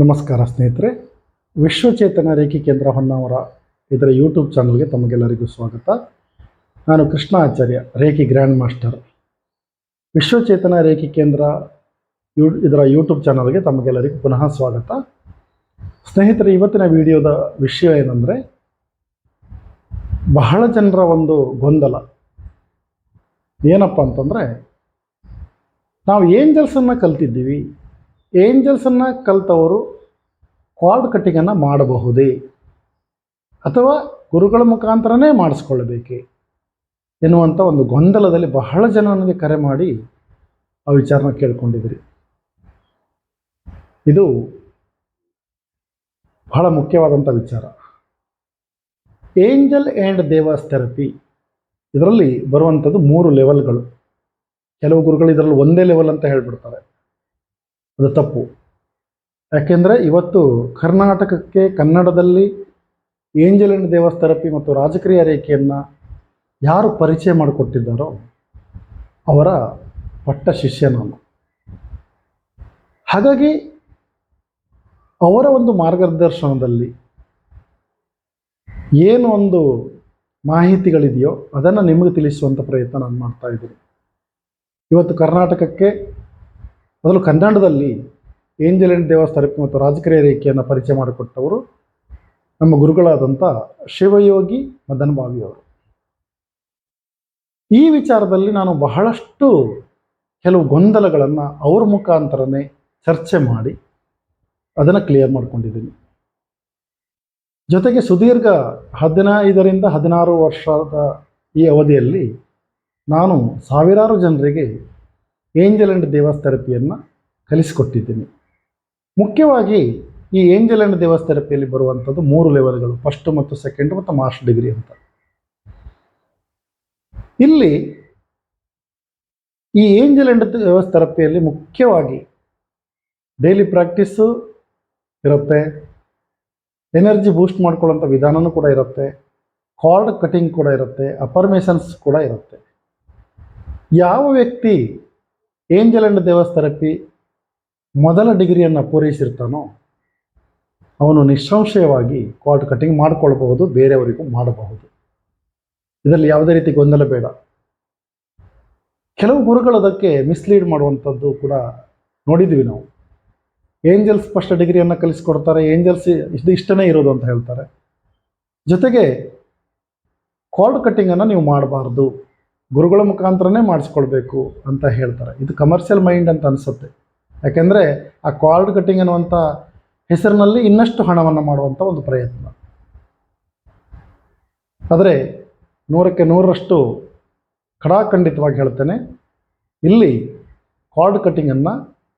ನಮಸ್ಕಾರ ಸ್ನೇಹಿತರೆ, ವಿಶ್ವಚೇತನ ರೇಖಿ ಕೇಂದ್ರ ಹೊನ್ನಾವರ ಇದರ ಯೂಟ್ಯೂಬ್ ಚಾನಲ್ಗೆ ತಮಗೆಲ್ಲರಿಗೂ ಸ್ವಾಗತ. ನಾನು Krishna Acharya, reiki grand master. Vishwachetana Reiki Kendra you, ಇದರ ಯೂಟ್ಯೂಬ್ ಚಾನಲ್ಗೆ ತಮಗೆಲ್ಲರಿಗೂ ಪುನಃ ಸ್ವಾಗತ. ಸ್ನೇಹಿತರೆ, ಇವತ್ತಿನ ವಿಡಿಯೋದ ವಿಷಯ ಏನಂದರೆ, ಬಹಳ ಜನರ ಒಂದು ಗೊಂದಲ. ಏನಪ್ಪ ಅಂತಂದರೆ, ನಾವು ಏಂಜಲ್ಸನ್ನು ಕಲ್ತಿದ್ದೀವಿ ಏಂಜಲ್ಸನ್ನು ಕಲ್ತವರು ಕ್ವಾಡ್ ಕಟ್ಟಿಂಗನ್ನು ಮಾಡಬಹುದೇ? ಅಥವಾ ಗುರುಗಳ ಮುಖಾಂತರನೇ ಮಾಡಿಸ್ಕೊಳ್ಬೇಕೆ ಎನ್ನುವಂಥ ಒಂದು ಗೊಂದಲದಲ್ಲಿ ಬಹಳ ಜನ ನನಗೆ ಕರೆ ಮಾಡಿ ಆ ವಿಚಾರನ ಕೇಳ್ಕೊಂಡಿದ್ರಿ. ಇದು ಬಹಳ ಮುಖ್ಯವಾದಂಥ ವಿಚಾರ. ಏಂಜಲ್ ಆ್ಯಂಡ್ ದೇವಾಸ್ ಥೆರಪಿ ಇದರಲ್ಲಿ ಬರುವಂಥದ್ದು ಮೂರು ಲೆವೆಲ್ಗಳು. ಕೆಲವು ಗುರುಗಳು ಇದರಲ್ಲಿ ಒಂದೇ ಲೆವೆಲ್ ಅಂತ ಹೇಳ್ಬಿಡ್ತಾರೆ. ಅದು ತಪ್ಪು. ಯಾಕೆಂದರೆ ಇವತ್ತು ಕರ್ನಾಟಕಕ್ಕೆ ಕನ್ನಡದಲ್ಲಿ ಏಂಜಲ್ ದೇವಸ್ಥೆರಪಿ ದೇವಸ್ ಥೆರಪಿ ಮತ್ತು ರಾಜಕೀಯ ರೇಖೆಯನ್ನು ಯಾರು ಪರಿಚಯ ಮಾಡಿಕೊಟ್ಟಿದ್ದಾರೋ ಅವರ ಪಟ್ಟ ಶಿಷ್ಯ ನಾನು. ಹಾಗಾಗಿ ಅವರ ಒಂದು ಮಾರ್ಗದರ್ಶನದಲ್ಲಿ ಏನು ಒಂದು ಮಾಹಿತಿಗಳಿದೆಯೋ ಅದನ್ನು ನಿಮಗೆ ತಿಳಿಸುವಂಥ ಪ್ರಯತ್ನ ನಾನು ಮಾಡ್ತಾ ಇದ್ದೀನಿ. ಇವತ್ತು ಕರ್ನಾಟಕಕ್ಕೆ ಮೊದಲು ಕನ್ನಡದಲ್ಲಿ ಏಂಜಲ್ ದೇವಸ್ಥಾನಕ್ಕೆ ಮತ್ತು ರಾಜಕೀಯ ರೇಖೆಯನ್ನು ಪರಿಚಯ ಮಾಡಿಕೊಟ್ಟವರು ನಮ್ಮ ಗುರುಗಳಾದಂಥ ಶಿವಯೋಗಿ ಮದನ್ ಬಾವಿಯವರು ಈ ವಿಚಾರದಲ್ಲಿ ನಾನು ಬಹಳಷ್ಟು ಕೆಲವು ಗೊಂದಲಗಳನ್ನು ಅವ್ರ ಮುಖಾಂತರನೇ ಚರ್ಚೆ ಮಾಡಿ ಅದನ್ನು ಕ್ಲಿಯರ್ ಮಾಡ್ಕೊಂಡಿದ್ದೀನಿ. ಜೊತೆಗೆ ಸುದೀರ್ಘ ಹದಿನೈದರಿಂದ ಹದಿನಾರು ವರ್ಷದ ಈ ಅವಧಿಯಲ್ಲಿ ನಾನು ಸಾವಿರಾರು ಜನರಿಗೆ ಏಂಜಲ್ ಆ್ಯಂಡ್ ದೇವಾಸ್ ಥೆರಪಿಯನ್ನು ಕಲಿಸಿಕೊಟ್ಟಿದ್ದೀನಿ. ಮುಖ್ಯವಾಗಿ ಈ ಏಂಜಲ್ ಆ್ಯಂಡ್ ದೇವಾಸ್ ಥೆರಪಿಯಲ್ಲಿ ಬರುವಂಥದ್ದು ಮೂರು ಲೆವೆಲ್ಗಳು ಫಸ್ಟ್ ಮತ್ತು ಸೆಕೆಂಡ್ ಮತ್ತು ಮಾಸ್ಟರ್ ಡಿಗ್ರಿ ಅಂತ. ಇಲ್ಲಿ ಈ ಏಂಜಲ್ ಆ್ಯಂಡ್ ದೇವಾಸ್ ಥೆರಪಿಯಲ್ಲಿ ಮುಖ್ಯವಾಗಿ ಡೈಲಿ ಪ್ರಾಕ್ಟೀಸು ಇರುತ್ತೆ ಎನರ್ಜಿ ಬೂಸ್ಟ್ ಮಾಡ್ಕೊಳ್ಳೋಂಥ ವಿಧಾನವೂ ಕೂಡ ಇರುತ್ತೆ ಕಾರ್ಡ್ ಕಟಿಂಗ್ ಕೂಡ ಇರುತ್ತೆ ಅಪರ್ಮೇಷನ್ಸ್ ಕೂಡ ಇರುತ್ತೆ. ಯಾವ ವ್ಯಕ್ತಿ ಏಂಜಲ್ ಅಂಡ್ ದೇವಸ್ಥೆರಪಿ ಮೊದಲ ಡಿಗ್ರಿಯನ್ನು ಪೂರೈಸಿರ್ತಾನೋ, ಅವನು ನಿಸ್ಸಂಶಯವಾಗಿ ಕಾರ್ಡ್ ಕಟಿಂಗ್ ಮಾಡಿಕೊಳ್ಬಹುದು, ಬೇರೆಯವರಿಗೂ ಮಾಡಬಹುದು. ಇದರಲ್ಲಿ ಯಾವುದೇ ರೀತಿ ಗೊಂದಲ ಬೇಡ. ಕೆಲವು ಗುರುಗಳು ಅದಕ್ಕೆ ಮಿಸ್ಲೀಡ್ ಮಾಡುವಂಥದ್ದು ಕೂಡ ನೋಡಿದ್ವಿ ನಾವು. ಏಂಜಲ್ಸ್ ಫಸ್ಟ್ ಡಿಗ್ರಿಯನ್ನು ಕಲಿಸ್ಕೊಡ್ತಾರೆ, ಏಂಜಲ್ಸ್ ಇದು ಇಷ್ಟನೇ ಇರೋದು ಅಂತ ಹೇಳ್ತಾರೆ. ಜೊತೆಗೆ ಕಾರ್ಡ್ ಕಟ್ಟಿಂಗನ್ನು ನೀವು ಮಾಡಬಾರ್ದು. ಗುರುಗಳ ಮುಖಾಂತರನೇ ಮಾಡಿಸ್ಕೊಳ್ಬೇಕು ಅಂತ ಹೇಳ್ತಾರೆ. ಇದು ಕಮರ್ಷಿಯಲ್ ಮೈಂಡ್ ಅಂತ ಅನಿಸುತ್ತೆ. ಯಾಕೆಂದರೆ ಆ ಕಾರ್ಡ್ ಕಟ್ಟಿಂಗ್ ಅನ್ನುವಂಥ ಹೆಸರಿನಲ್ಲಿ ಇನ್ನಷ್ಟು ಹಣವನ್ನು ಮಾಡುವಂಥ ಒಂದು ಪ್ರಯತ್ನ. ಆದರೆ ನೂರಕ್ಕೆ ನೂರರಷ್ಟು ಖಡಾಖಂಡಿತವಾಗಿ ಹೇಳ್ತೇನೆ, ಇಲ್ಲಿ ಕಾರ್ಡ್ ಕಟ್ಟಿಂಗನ್ನು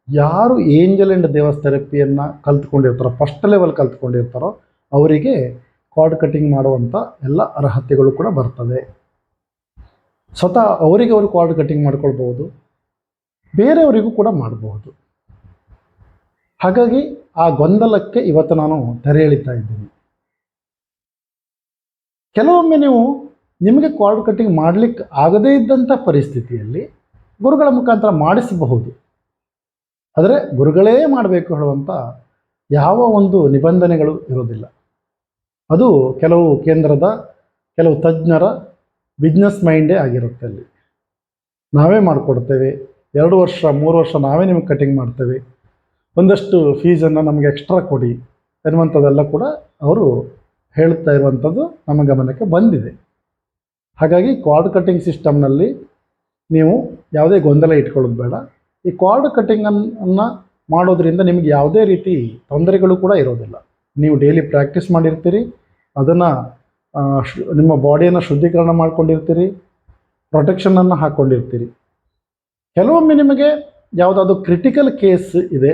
ಯಾರು ಏಂಜಲ್ ಆ್ಯಂಡ್ ದೇವಸ್ ಥೆರಪಿಯನ್ನು ಕಲ್ತ್ಕೊಂಡಿರ್ತಾರೋ ಫಸ್ಟ್ ಲೆವೆಲ್ ಕಲ್ತ್ಕೊಂಡಿರ್ತಾರೋ, ಅವರಿಗೆ ಕಾರ್ಡ್ ಕಟ್ಟಿಂಗ್ ಮಾಡುವಂಥ ಎಲ್ಲ ಅರ್ಹತೆಗಳು ಕೂಡ ಬರ್ತದೆ. ಸ್ವತಃ ಅವರಿಗೆ ಅವರು ಕಾರ್ಡ್ ಕಟ್ಟಿಂಗ್ ಮಾಡ್ಕೊಳ್ಬಹುದು, ಬೇರೆಯವರಿಗೂ ಕೂಡ ಮಾಡಬಹುದು. ಹಾಗಾಗಿ ಆ ಗೊಂದಲಕ್ಕೆ ಇವತ್ತು ನಾನು ತೆರೆ ಎಳಿತಾ ಇದ್ದೀನಿ. ಕೆಲವೊಮ್ಮೆ ನೀವು ನಿಮಗೆ ಕಾರ್ಡ್ ಕಟ್ಟಿಂಗ್ ಮಾಡಲಿಕ್ಕೆ ಆಗದೇ ಇದ್ದಂಥ ಪರಿಸ್ಥಿತಿಯಲ್ಲಿ ಗುರುಗಳ ಮುಖಾಂತರ ಮಾಡಿಸಬಹುದು. ಆದರೆ ಗುರುಗಳೇ ಮಾಡಬೇಕು ಹೇಳುವಂಥ ಯಾವ ಒಂದು ನಿಬಂಧನೆಗಳು ಇರೋದಿಲ್ಲ ಅದು ಕೆಲವು ಕೇಂದ್ರದ, ಕೆಲವು ತಜ್ಞರ ಬಿಸ್ನೆಸ್ ಮೈಂಡೇ ಆಗಿರುತ್ತೆ ಅಲ್ಲಿ. ನಾವೇ ಮಾಡಿಕೊಡ್ತೇವೆ. ಎರಡು ವರ್ಷ, ಮೂರು ವರ್ಷ ನಾವೇ ನಿಮಗೆ ಕಟಿಂಗ್ ಮಾಡ್ತೇವೆ. ಒಂದಷ್ಟು ಫೀಸನ್ನು ನಮಗೆ ಎಕ್ಸ್ಟ್ರಾ ಕೊಡಿ ಎನ್ನುವಂಥದ್ದೆಲ್ಲ ಕೂಡ ಅವರು ಹೇಳ್ತಾ ಇರುವಂಥದ್ದು ನಮ್ಮ ಗಮನಕ್ಕೆ ಬಂದಿದೆ. ಹಾಗಾಗಿ ಕಾರ್ಡ್ ಕಟಿಂಗ್ ಸಿಸ್ಟಮ್ನಲ್ಲಿ ನೀವು ಯಾವುದೇ ಗೊಂದಲ ಇಟ್ಕೊಳ್ಳೋದು ಬೇಡ. ಈ ಕಾರ್ಡ್ ಕಟ್ಟಿಂಗನ್ನು ಮಾಡೋದ್ರಿಂದ ನಿಮಗೆ ಯಾವುದೇ ರೀತಿ ತೊಂದರೆಗಳು ಕೂಡ ಇರೋದಿಲ್ಲ. ನೀವು ಡೈಲಿ ಪ್ರಾಕ್ಟೀಸ್ ಮಾಡಿರ್ತೀರಿ. ಅದನ್ನು ನಿಮ್ಮ ಬಾಡಿಯನ್ನು ಶುದ್ಧೀಕರಣ ಮಾಡ್ಕೊಂಡಿರ್ತೀರಿ ಪ್ರೊಟೆಕ್ಷನನ್ನು ಹಾಕ್ಕೊಂಡಿರ್ತೀರಿ ಕೆಲವೊಮ್ಮೆ ನಿಮಗೆ ಯಾವುದಾದ್ರು ಕ್ರಿಟಿಕಲ್ ಕೇಸ್ ಇದೆ,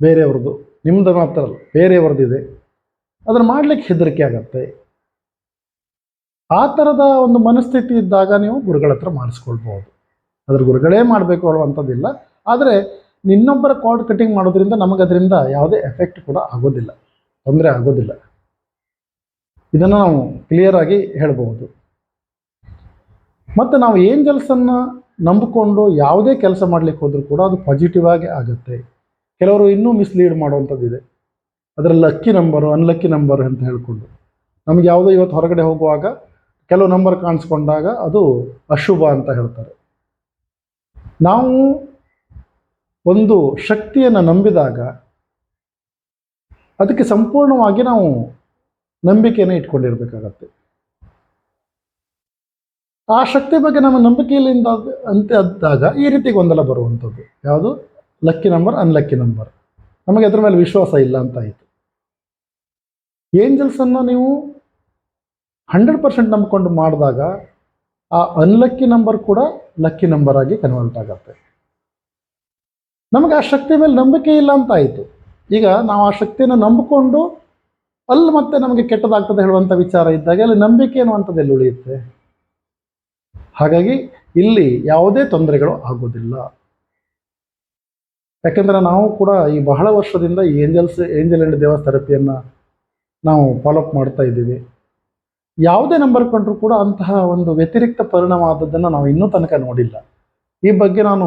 ಬೇರೆಯವ್ರದ್ದು ನಿಮ್ಮದು ಮಾತ್ರ ಅಲ್ಲ, ಬೇರೆಯವ್ರದ್ದು ಇದೆ. ಅದನ್ನು ಮಾಡಲಿಕ್ಕೆ ಹೆದರಿಕೆ ಆಗತ್ತೆ. ಆ ಥರದ ಒಂದು ಮನಸ್ಥಿತಿ ಇದ್ದಾಗ ನೀವು ಗುರುಗಳ ಹತ್ರ ಮಾಡಿಸ್ಕೊಳ್ಬೋದು ಅದ್ರ ಗುರುಗಳೇ ಮಾಡಬೇಕು ಅನ್ನುವಂಥದ್ದಿಲ್ಲ. ಆದರೆ ನಿನ್ನೊಬ್ಬರ ಕಾರ್ಡ್ ಕಟಿಂಗ್ ಮಾಡೋದ್ರಿಂದ ನಮಗೆ ಅದರಿಂದ ಯಾವುದೇ ಎಫೆಕ್ಟ್ ಕೂಡ ಆಗೋದಿಲ್ಲ. ತೊಂದರೆ ಆಗೋದಿಲ್ಲ. ಇದನ್ನು ನಾವು ಕ್ಲಿಯರ್ ಆಗಿ ಹೇಳಬಹುದು. ಮತ್ತು ನಾವು ಏಂಜಲ್ಸನ್ನು ನಂಬಿಕೊಂಡು ಯಾವುದೇ ಕೆಲಸ ಮಾಡಲಿಕ್ಕೆ ಹೋದರೂ ಕೂಡ ಅದು ಪಾಸಿಟಿವ್ ಆಗಿ ಆಗುತ್ತೆ. ಕೆಲವರು ಇನ್ನೂ ಮಿಸ್ಲೀಡ್ ಮಾಡುವಂಥದ್ದಿದೆ. ಅದರಲ್ಲಿ ಲಕ್ಕಿ ನಂಬರು ಅನ್ಲಕ್ಕಿ ನಂಬರ್ ಅಂತ ಹೇಳಿಕೊಂಡು. ನಮ್ಗೆ ಯಾವುದೋ ಇವತ್ತು ಹೊರಗಡೆ ಹೋಗುವಾಗ ಕೆಲವು ನಂಬರ್ ಕಾಣಿಸ್ಕೊಂಡಾಗ ಅದು ಅಶುಭ ಅಂತ ಹೇಳ್ತಾರೆ. ನಾವು ಒಂದು ಶಕ್ತಿಯನ್ನು ನಂಬಿದಾಗ ಅದಕ್ಕೆ ಸಂಪೂರ್ಣವಾಗಿ ನಾವು ನಂಬಿಕೆಯನ್ನು ಇಟ್ಕೊಂಡಿರ್ಬೇಕಾಗತ್ತೆ. ಆ ಶಕ್ತಿ ಬಗ್ಗೆ ನಮ್ಮ ನಂಬಿಕೆಯಿಂದ ಅಂತ ಆದಾಗ ಈ ರೀತಿ ಗೊಂದಲ ಬರುವಂಥದ್ದು. ಯಾವುದು? ಲಕ್ಕಿ ನಂಬರ್ ಅನ್ಲಕ್ಕಿ ನಂಬರ್ ನಮಗೆ ಅದ್ರ ಮೇಲೆ ವಿಶ್ವಾಸ ಇಲ್ಲ ಅಂತ ಆಯಿತು. ಏಂಜಲ್ಸನ್ನು ನೀವು ಹಂಡ್ರೆಡ್ ಪರ್ಸೆಂಟ್ ನಂಬಿಕೊಂಡು ಮಾಡಿದಾಗ ಆ ಅನ್ಲಕ್ಕಿ ನಂಬರ್ ಕೂಡ ಲಕ್ಕಿ ನಂಬರ್ ಆಗಿ ಕನ್ವರ್ಟ್ ಆಗುತ್ತೆ. ನಮಗೆ ಆ ಶಕ್ತಿ ಮೇಲೆ ನಂಬಿಕೆ ಇಲ್ಲ ಅಂತ ಆಯಿತು. ಈಗ ನಾವು ಆ ಶಕ್ತಿಯನ್ನು ನಂಬಿಕೊಂಡು ಅಲ್ಲಿ ಮತ್ತೆ ನಮಗೆ ಕೆಟ್ಟದಾಗ್ತದೆ ಹೇಳುವಂಥ ವಿಚಾರ ಇದ್ದಾಗ ಅಲ್ಲಿ ನಂಬಿಕೆ ಅನ್ನುವಂಥದ್ದು ಎಲ್ಲಿ ಉಳಿಯುತ್ತೆ? ಹಾಗಾಗಿ ಇಲ್ಲಿ ಯಾವುದೇ ತೊಂದರೆಗಳು ಆಗೋದಿಲ್ಲ ಯಾಕೆಂದರೆ ನಾವು ಕೂಡ ಈ ಬಹಳ ವರ್ಷದಿಂದ ಈ ಏಂಜಲ್ಸ್, ಏಂಜಲ್ ಅಂಡ್ ದೇವಸ್ ಥೆರಪಿಯನ್ನು ನಾವು ಫಾಲೋಅಪ್ ಮಾಡ್ತಾ ಇದ್ದೀವಿ. ಯಾವುದೇ ನಂಬರ್ ಕೊಂಡರೂ ಕೂಡ ಅಂತಹ ಒಂದು ವ್ಯತಿರಿಕ್ತ ಪರಿಣಾಮ ಆದದ್ದನ್ನು ನಾವು ಇನ್ನೂ ತನಕ ನೋಡಿಲ್ಲ. ಈ ಬಗ್ಗೆ ನಾನು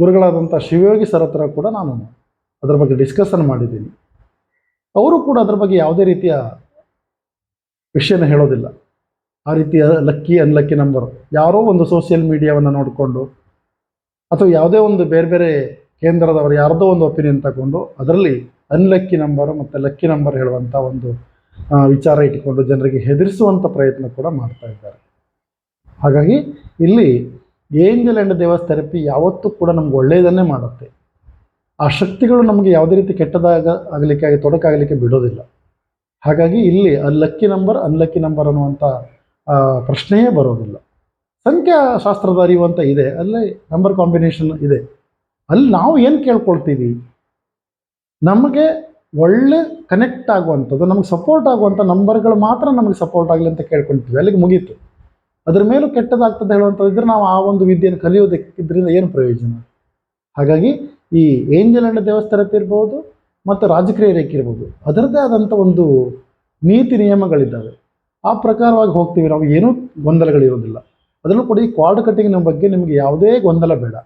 ಗುರುಗಳಾದಂಥ ಶಿವಯೋಗಿ ಸರ್ ಕೂಡ ನಾನು ಅದರ ಬಗ್ಗೆ ಡಿಸ್ಕಷನ್ ಮಾಡಿದ್ದೀನಿ. ಅವರು ಕೂಡ ಅದರ ಬಗ್ಗೆ ಯಾವುದೇ ರೀತಿಯ ವಿಷಯನ ಹೇಳೋದಿಲ್ಲ. ಆ ರೀತಿಯ ಲಕ್ಕಿ, ಅನ್ಲಕ್ಕಿ ನಂಬರ್ ಯಾರೋ ಒಂದು ಸೋಷಿಯಲ್ ಮೀಡಿಯಾವನ್ನು ನೋಡಿಕೊಂಡು ಅಥವಾ ಯಾವುದೇ ಒಂದು ಬೇರೆ ಬೇರೆ ಕೇಂದ್ರದವರು ಯಾರದೋ ಒಂದು ಒಪಿನಿಯನ್ ತಗೊಂಡು ಅದರಲ್ಲಿ ಅನ್ಲಕ್ಕಿ ನಂಬರ್ ಮತ್ತು ಲಕ್ಕಿ ನಂಬರ್ ಹೇಳುವಂಥ ಒಂದು ವಿಚಾರ ಇಟ್ಟುಕೊಂಡು ಜನರಿಗೆ ಹೆದರಿಸುವಂಥ ಪ್ರಯತ್ನ ಕೂಡ ಮಾಡ್ತಾ ಇದ್ದಾರೆ. ಹಾಗಾಗಿ ಇಲ್ಲಿ ಏಂಜಲ್ ಆ್ಯಂಡ್ ದೇವಸ್ ಥೆರಪಿ ಯಾವತ್ತೂ ಕೂಡ ನಮ್ಗೆ ಒಳ್ಳೆಯದನ್ನೇ ಮಾಡುತ್ತೆ. ಆ ಶಕ್ತಿಗಳು ನಮಗೆ ಯಾವುದೇ ರೀತಿ ಕೆಟ್ಟದಾಗ ಆಗಲಿಕ್ಕೆ ಆಗಿ ತೊಡಕಾಗಲಿಕ್ಕೆ ಬಿಡೋದಿಲ್ಲ. ಹಾಗಾಗಿ ಇಲ್ಲಿ ಲಕ್ಕಿ ನಂಬರ್ ಅನ್ಲಕ್ಕಿ ನಂಬರ್ ಅನ್ನುವಂಥ ಪ್ರಶ್ನೆಯೇ ಬರೋದಿಲ್ಲ. ಸಂಖ್ಯಾಶಾಸ್ತ್ರದ ಅರಿವು ಅಂತ ಇದೆ, ಅಲ್ಲಿ ನಂಬರ್ ಕಾಂಬಿನೇಷನ್ ಇದೆ. ಅಲ್ಲಿ ನಾವು ಏನು ಕೇಳ್ಕೊಳ್ತೀವಿ? ನಮಗೆ ಒಳ್ಳೆ ಕನೆಕ್ಟ್ ಆಗುವಂಥದ್ದು, ನಮಗೆ ಸಪೋರ್ಟ್ ಆಗುವಂಥ ನಂಬರ್ಗಳು ಮಾತ್ರ ನಮಗೆ ಸಪೋರ್ಟ್ ಆಗಲಿ ಅಂತ ಕೇಳ್ಕೊಳ್ತೀವಿ. ಅಲ್ಲಿಗೆ ಮುಗೀತು. ಅದ್ರ ಮೇಲೂ ಕೆಟ್ಟದಾಗ್ತದೆ ಹೇಳುವಂಥದ್ದು ಇದ್ರೆ ನಾವು ಆ ಒಂದು ವಿದ್ಯೆಯನ್ನು ಕಲಿಯೋದಕ್ಕಿದ್ರಿಂದ ಏನು ಪ್ರಯೋಜನ? ಹಾಗಾಗಿ ಈ ಏಂಜಲ್ ಅಂಡ್ ದೇವಸ್ಥಾನಕ್ಕೆ ಇರ್ಬೋದು ಮತ್ತು ರಾಜಕೀಯ ರೇಖೆ ಇರ್ಬೋದು, ಅದರದ್ದೇ ಆದಂಥ ಒಂದು ನೀತಿ ನಿಯಮಗಳಿದ್ದಾವೆ. ಆ ಪ್ರಕಾರವಾಗಿ ಹೋಗ್ತೀವಿ ನಾವು, ಏನೂ ಗೊಂದಲಗಳಿರೋದಿಲ್ಲ. ಅದರಲ್ಲೂ ಕೂಡ ಈ ಕ್ವಾರ್ಡ್ ಕಟ್ಟಿಂಗ್ನ ಬಗ್ಗೆ ನಿಮಗೆ ಯಾವುದೇ ಗೊಂದಲ ಬೇಡ.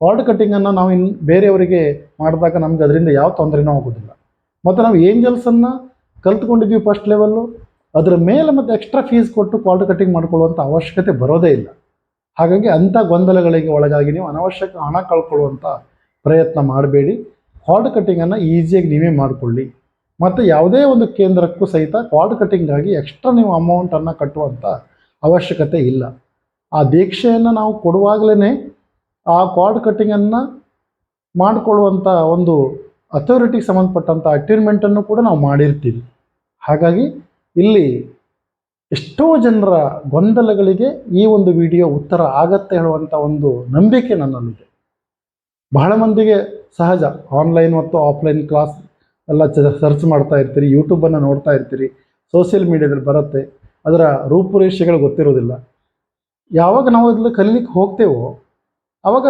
ಕ್ವಾರ್ಡ್ ಕಟ್ಟಿಂಗನ್ನು ನಾವು ಇನ್ನು ಬೇರೆಯವರಿಗೆ ಮಾಡಿದಾಗ ನಮ್ಗೆ ಅದರಿಂದ ಯಾವ ತೊಂದರೆನೂ ಆಗೋದಿಲ್ಲ. ಮತ್ತು ನಾವು ಏಂಜಲ್ಸನ್ನು ಕಲ್ತ್ಕೊಂಡಿದ್ದೀವಿ ಫಸ್ಟ್ ಲೆವೆಲ್ಲು ಅದರ ಮೇಲೆ ಮತ್ತು ಎಕ್ಸ್ಟ್ರಾ ಫೀಸ್ ಕೊಟ್ಟು ಕಾರ್ಡ್ ಕಟ್ಟಿಂಗ್ ಮಾಡ್ಕೊಳ್ಳುವಂಥ ಅವಶ್ಯಕತೆ ಬರೋದೇ ಇಲ್ಲ. ಹಾಗಾಗಿ ಅಂಥ ಗೊಂದಲಗಳಿಗೆ ಒಳಗಾಗಿ ನೀವು ಅನವಶ್ಯಕ ಹಣ ಕಳ್ಕೊಳ್ಳುವಂಥ ಪ್ರಯತ್ನ ಮಾಡಬೇಡಿ. ಕಾರ್ಡ್ ಕಟ್ಟಿಂಗನ್ನು ಈಸಿಯಾಗಿ ನೀವೇ ಮಾಡಿಕೊಳ್ಳಿ. ಮತ್ತು ಯಾವುದೇ ಒಂದು ಕೇಂದ್ರಕ್ಕೂ ಸಹಿತ ಕಾರ್ಡ್ ಕಟ್ಟಿಂಗಾಗಿ ಎಕ್ಸ್ಟ್ರಾ ನೀವು ಅಮೌಂಟನ್ನು ಕಟ್ಟುವಂಥ ಅವಶ್ಯಕತೆ ಇಲ್ಲ. ಆ ದೀಕ್ಷೆಯನ್ನು ನಾವು ಕೊಡುವಾಗಲೇ ಆ ಕಾರ್ಡ್ ಕಟ್ಟಿಂಗನ್ನು ಮಾಡಿಕೊಳ್ಳುವಂಥ ಒಂದು ಅಥಾರಿಟಿಗೆ ಸಂಬಂಧಪಟ್ಟಂಥ ಅಟೈನ್ಮೆಂಟನ್ನು ಕೂಡ ನಾವು ಮಾಡಿರ್ತೀವಿ. ಹಾಗಾಗಿ ಇಲ್ಲಿ ಎಷ್ಟೋ ಜನರ ಗೊಂದಲಗಳಿಗೆ ಈ ಒಂದು ವಿಡಿಯೋ ಉತ್ತರ ಆಗತ್ತೆ ಹೇಳುವಂಥ ಒಂದು ನಂಬಿಕೆ ನನ್ನಲ್ಲಿದೆ. ಬಹಳ ಮಂದಿಗೆ ಸಹಜ. ಆನ್ಲೈನ್ ಮತ್ತು ಆಫ್ಲೈನ್ ಕ್ಲಾಸ್ ಎಲ್ಲ ಸರ್ಚ್ ಮಾಡ್ತಾ ಇರ್ತೀರಿ ಯೂಟ್ಯೂಬನ್ನು ನೋಡ್ತಾ ಇರ್ತೀರಿ ಸೋಷಿಯಲ್ ಮೀಡಿಯಾದಲ್ಲಿ ಬರುತ್ತೆ. ಅದರ ರೂಪುರೇಷೆಗಳು ಗೊತ್ತಿರೋದಿಲ್ಲ ಯಾವಾಗ ನಾವು ಅದನ್ನು ಕಲೀಲಿಕ್ಕೆ ಹೋಗ್ತೇವೋ ಆವಾಗ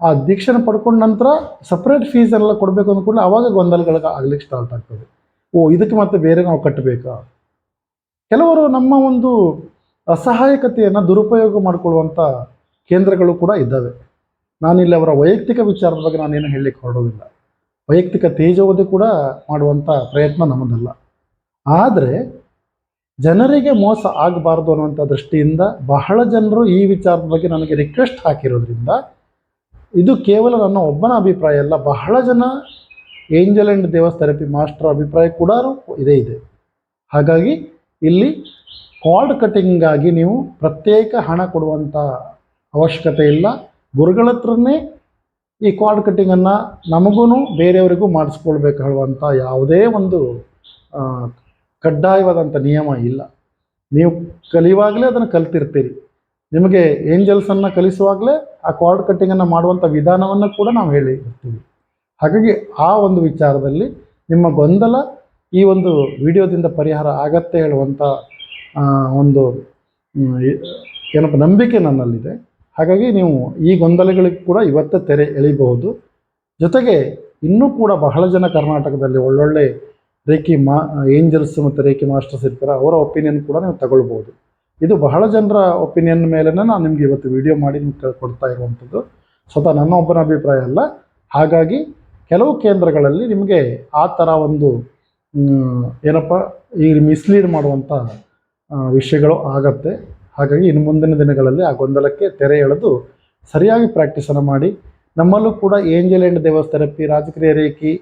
ಆ ದೀಕ್ಷೆನ ಪಡ್ಕೊಂಡ ನಂತರ ಸಪ್ರೇಟ್ ಫೀಸ್ ಎಲ್ಲ ಕೊಡಬೇಕು ಅಂದ್ಕೊಂಡು ಆವಾಗ ಗೊಂದಲಗಳು ಆಗ್ಲಿಕ್ಕೆ ಸ್ಟಾರ್ಟ್ ಆಗ್ತದೆ. ಓ, ಇದಕ್ಕೆ ಮತ್ತೆ ಬೇರೆ ನಾವು ಕಟ್ಟಬೇಕಾ? ಕೆಲವರು ನಮ್ಮ ಒಂದು ಅಸಹಾಯಕತೆಯನ್ನು ದುರುಪಯೋಗ ಮಾಡಿಕೊಳ್ಳುವಂಥ ಕೇಂದ್ರಗಳು ಕೂಡ ಇದ್ದಾವೆ. ನಾನಿಲ್ಲಿ ಅವರ ವೈಯಕ್ತಿಕ ವಿಚಾರದ ಬಗ್ಗೆ ನಾನೇನು ಹೇಳಲಿಕ್ಕೆ ಹೊರಡೋದಿಲ್ಲ. ವೈಯಕ್ತಿಕ ತೇಜೋವಧಿ ಕೂಡ ಮಾಡುವಂಥ ಪ್ರಯತ್ನ ನಮ್ಮದಲ್ಲ. ಆದರೆ ಜನರಿಗೆ ಮೋಸ ಆಗಬಾರ್ದು ಅನ್ನುವಂಥ ದೃಷ್ಟಿಯಿಂದ ಬಹಳ ಜನರು ಈ ವಿಚಾರದ ಬಗ್ಗೆ ನನಗೆ ರಿಕ್ವೆಸ್ಟ್ ಹಾಕಿರೋದ್ರಿಂದ ಇದು ಕೇವಲ ನನ್ನ ಒಬ್ಬನ ಅಭಿಪ್ರಾಯ ಅಲ್ಲ, ಬಹಳ ಜನ angel and Devas therapy master ಅಭಿಪ್ರಾಯ ಕೂಡ ಇದೇ ಇದೆ. ಹಾಗಾಗಿ ಇಲ್ಲಿ ಕಾರ್ಡ್ ಆಗಿ ನೀವು ಪ್ರತ್ಯೇಕ ಹಣ ಕೊಡುವಂಥ ಅವಶ್ಯಕತೆ ಇಲ್ಲ. ಗುರುಗಳ ಹತ್ರನೇ ಈ ಕಾರ್ಡ್ ಕಟ್ಟಿಂಗನ್ನು ನಮಗೂ ಬೇರೆಯವರಿಗೂ ಮಾಡಿಸ್ಕೊಳ್ಬೇಕು ಹೇಳುವಂಥ ಯಾವುದೇ ಒಂದು ಕಡ್ಡಾಯವಾದಂಥ ನಿಯಮ ಇಲ್ಲ. ನೀವು ಕಲಿಯುವಾಗಲೇ ಅದನ್ನು ಕಲ್ತಿರ್ತೀರಿ. ನಿಮಗೆ ಏಂಜಲ್ಸನ್ನು ಕಲಿಸುವಾಗಲೇ ಆ ಕಾರ್ಡ್ ಕಟ್ಟಿಂಗನ್ನು ಮಾಡುವಂಥ ವಿಧಾನವನ್ನು ಕೂಡ ನಾವು ಹೇಳಿರ್ತೀವಿ ಹಾಗಾಗಿ ಆ ಒಂದು ವಿಚಾರದಲ್ಲಿ ನಿಮ್ಮ ಗೊಂದಲ ಈ ಒಂದು ವಿಡಿಯೋದಿಂದ ಪರಿಹಾರ ಆಗತ್ತೆ ಹೇಳುವಂಥ ಒಂದು ಏನಪ್ಪ ನಂಬಿಕೆ ನನ್ನಲ್ಲಿದೆ. ಹಾಗಾಗಿ ನೀವು ಈ ಗೊಂದಲಗಳಿಗೆ ಕೂಡ ಇವತ್ತೇ ತೆರೆ ಎಳಿಬಹುದು. ಜೊತೆಗೆ ಇನ್ನೂ ಕೂಡ ಬಹಳ ಜನ ಕರ್ನಾಟಕದಲ್ಲಿ ಒಳ್ಳೊಳ್ಳೆ ರೇಖಿ ಮಾ, ಏಂಜಲ್ಸ್ ಮತ್ತು ರೇಖಿ ಮಾಸ್ಟರ್ಸ್ ಇರ್ತಾರೆ, ಅವರ ಒಪಿನಿಯನ್ ಕೂಡ ನೀವು ತಗೊಳ್ಬೋದು ಇದು ಬಹಳ ಜನರ ಒಪಿನಿಯನ್ ಮೇಲೆ ನಾನು ನಿಮಗೆ ಇವತ್ತು ವಿಡಿಯೋ ಮಾಡಿ ನೀವು ಕೊಡ್ತಾ ಇರುವಂಥದ್ದು. ಸ್ವತಃ ನನ್ನ ಒಬ್ಬನ ಅಭಿಪ್ರಾಯ ಅಲ್ಲ. ಹಾಗಾಗಿ ಕೆಲವು ಕೇಂದ್ರಗಳಲ್ಲಿ ನಿಮಗೆ ಆ ಥರ ಒಂದು ಏನಪ್ಪ, ಈ ಮಿಸ್ಲೀಡ್ ಮಾಡುವಂಥ ವಿಷಯಗಳು ಆಗತ್ತೆ. ಹಾಗಾಗಿ ಇನ್ನು ಮುಂದಿನ ದಿನಗಳಲ್ಲಿ ಆ ಗೊಂದಲಕ್ಕೆ ತೆರೆ ಎಳೆದು ಸರಿಯಾಗಿ ಪ್ರಾಕ್ಟೀಸನ್ನು ಮಾಡಿ, ನಮ್ಮಲ್ಲೂ ಕೂಡ ಏಂಜಲ್ ಆ್ಯಂಡ್ ದೇವಸ್ ಥೆರಪಿ ರಾಜಕೀಯ ರೇಖಿ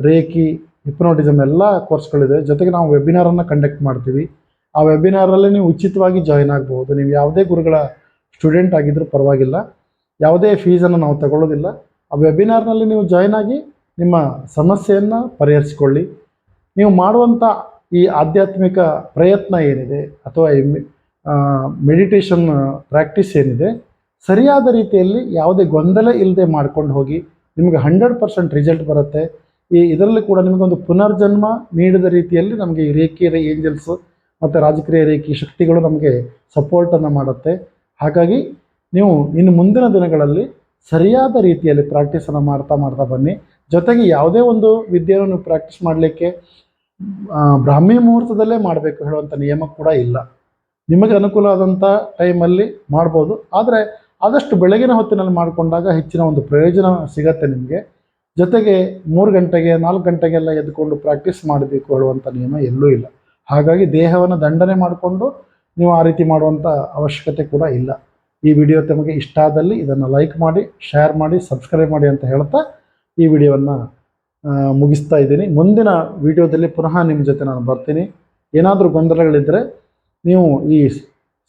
ರೇಖಿ ಹಿಪ್ನೋಟಿಸಮ್ ಎಲ್ಲ ಕೋರ್ಸ್ಗಳಿದೆ ಜೊತೆಗೆ ನಾವು ವೆಬಿನಾರನ್ನು ಕಂಡಕ್ಟ್ ಮಾಡ್ತೀವಿ. ಆ ವೆಬಿನಾರಲ್ಲಿ ನೀವು ಉಚಿತವಾಗಿ ಜಾಯಿನ್ ಆಗ್ಬೋದು ನೀವು ಯಾವುದೇ ಗುರುಗಳ ಸ್ಟೂಡೆಂಟ್ ಆಗಿದ್ದರೂ ಪರವಾಗಿಲ್ಲ. ಯಾವುದೇ ಫೀಸನ್ನು ನಾವು ತಗೊಳ್ಳೋದಿಲ್ಲ. ಆ ವೆಬಿನಾರ್ನಲ್ಲಿ ನೀವು ಜಾಯಿನ್ ಆಗಿ ನಿಮ್ಮ ಸಮಸ್ಯೆಯನ್ನು ಪರಿಹರಿಸಿಕೊಳ್ಳಿ. ನೀವು ಮಾಡುವಂಥ ಈ ಆಧ್ಯಾತ್ಮಿಕ ಪ್ರಯತ್ನ ಏನಿದೆ, ಅಥವಾ ಮೆಡಿಟೇಷನ್ ಪ್ರಾಕ್ಟೀಸ್ ಏನಿದೆ, ಸರಿಯಾದ ರೀತಿಯಲ್ಲಿ ಯಾವುದೇ ಗೊಂದಲ ಇಲ್ಲದೆ ಮಾಡ್ಕೊಂಡು ಹೋಗಿ ನಿಮಗೆ ಹಂಡ್ರೆಡ್ ಪರ್ಸೆಂಟ್ ರಿಸಲ್ಟ್ ಬರುತ್ತೆ. ಈ ಇದರಲ್ಲಿ ಕೂಡ ನಿಮಗೊಂದು ಪುನರ್ಜನ್ಮ ನೀಡಿದ ರೀತಿಯಲ್ಲಿ ನಮಗೆ ಈ ರೇಖಿ ಏಂಜಲ್ಸು ಮತ್ತು ರಾಜಕೀಯ ರೇಖಿ ಶಕ್ತಿಗಳು ನಮಗೆ ಸಪೋರ್ಟನ್ನು ಮಾಡುತ್ತೆ. ಹಾಗಾಗಿ ನೀವು ಇನ್ನು ಮುಂದಿನ ದಿನಗಳಲ್ಲಿ ಸರಿಯಾದ ರೀತಿಯಲ್ಲಿ ಪ್ರಾಕ್ಟೀಸನ್ನು ಮಾಡ್ತಾ ಮಾಡ್ತಾ ಬನ್ನಿ. ಜೊತೆಗೆ ಯಾವುದೇ ಒಂದು ವಿದ್ಯೆಯನ್ನು ನೀವು ಪ್ರಾಕ್ಟೀಸ್ ಮಾಡಲಿಕ್ಕೆ ಬ್ರಾಹ್ಮಿ ಮುಹೂರ್ತದಲ್ಲೇ ಮಾಡಬೇಕು ಹೇಳುವಂಥ ನಿಯಮ ಕೂಡ ಇಲ್ಲ. ನಿಮಗೆ ಅನುಕೂಲ ಆದಂಥ ಟೈಮಲ್ಲಿ ಮಾಡ್ಬೋದು. ಆದರೆ ಆದಷ್ಟು ಬೆಳಗಿನ ಹೊತ್ತಿನಲ್ಲಿ ಮಾಡಿಕೊಂಡಾಗ ಹೆಚ್ಚಿನ ಒಂದು ಪ್ರಯೋಜನ ಸಿಗತ್ತೆ ನಿಮಗೆ. ಜೊತೆಗೆ ಮೂರು ಗಂಟೆಗೆ, ನಾಲ್ಕು ಗಂಟೆಗೆಲ್ಲ ಎದ್ದುಕೊಂಡು ಪ್ರಾಕ್ಟೀಸ್ ಮಾಡಬೇಕು ಹೇಳುವಂಥ ನಿಯಮ ಎಲ್ಲೂ ಇಲ್ಲ. ಹಾಗಾಗಿ ದೇಹವನ್ನು ದಂಡನೆ ಮಾಡಿಕೊಂಡು ನೀವು ಆ ರೀತಿ ಮಾಡುವಂಥ ಅವಶ್ಯಕತೆ ಕೂಡ ಇಲ್ಲ. ಈ ವಿಡಿಯೋ ತಮಗೆ ಇಷ್ಟ ಆದಲ್ಲಿ ಇದನ್ನು ಲೈಕ್ ಮಾಡಿ ಶೇರ್ ಮಾಡಿ ಸಬ್ಸ್ಕ್ರೈಬ್ ಮಾಡಿ ಅಂತ ಹೇಳ್ತಾ ಈ ವಿಡಿಯೋವನ್ನು ಮುಗಿಸ್ತಾ ಇದ್ದೀನಿ. ಮುಂದಿನ ವಿಡಿಯೋದಲ್ಲಿ ಪುನಃ ನಿಮ್ಮ ಜೊತೆ ನಾನು ಬರ್ತೀನಿ. ಏನಾದರೂ ಗೊಂದಲಗಳಿದ್ದರೆ ನೀವು ಈ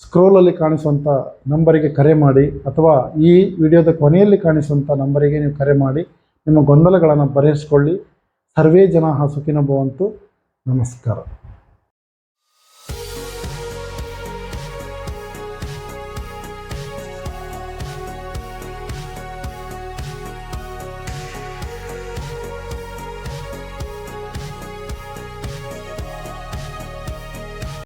ಸ್ಕ್ರೋಲಲ್ಲಿ ಕಾಣಿಸುವಂಥ ನಂಬರಿಗೆ ಕರೆ ಮಾಡಿ ಅಥವಾ ಈ ವಿಡಿಯೋದ ಕೊನೆಯಲ್ಲಿ ಕಾಣಿಸುವಂಥ ನಂಬರಿಗೆ ನೀವು ಕರೆ ಮಾಡಿ ನಿಮ್ಮ ಗೊಂದಲಗಳನ್ನು ಪರಿಹರಿಸಿಕೊಳ್ಳಿ ಸರ್ವೇ ಜನ ಸುಖಿನ ಭವಂತು. ನಮಸ್ಕಾರ.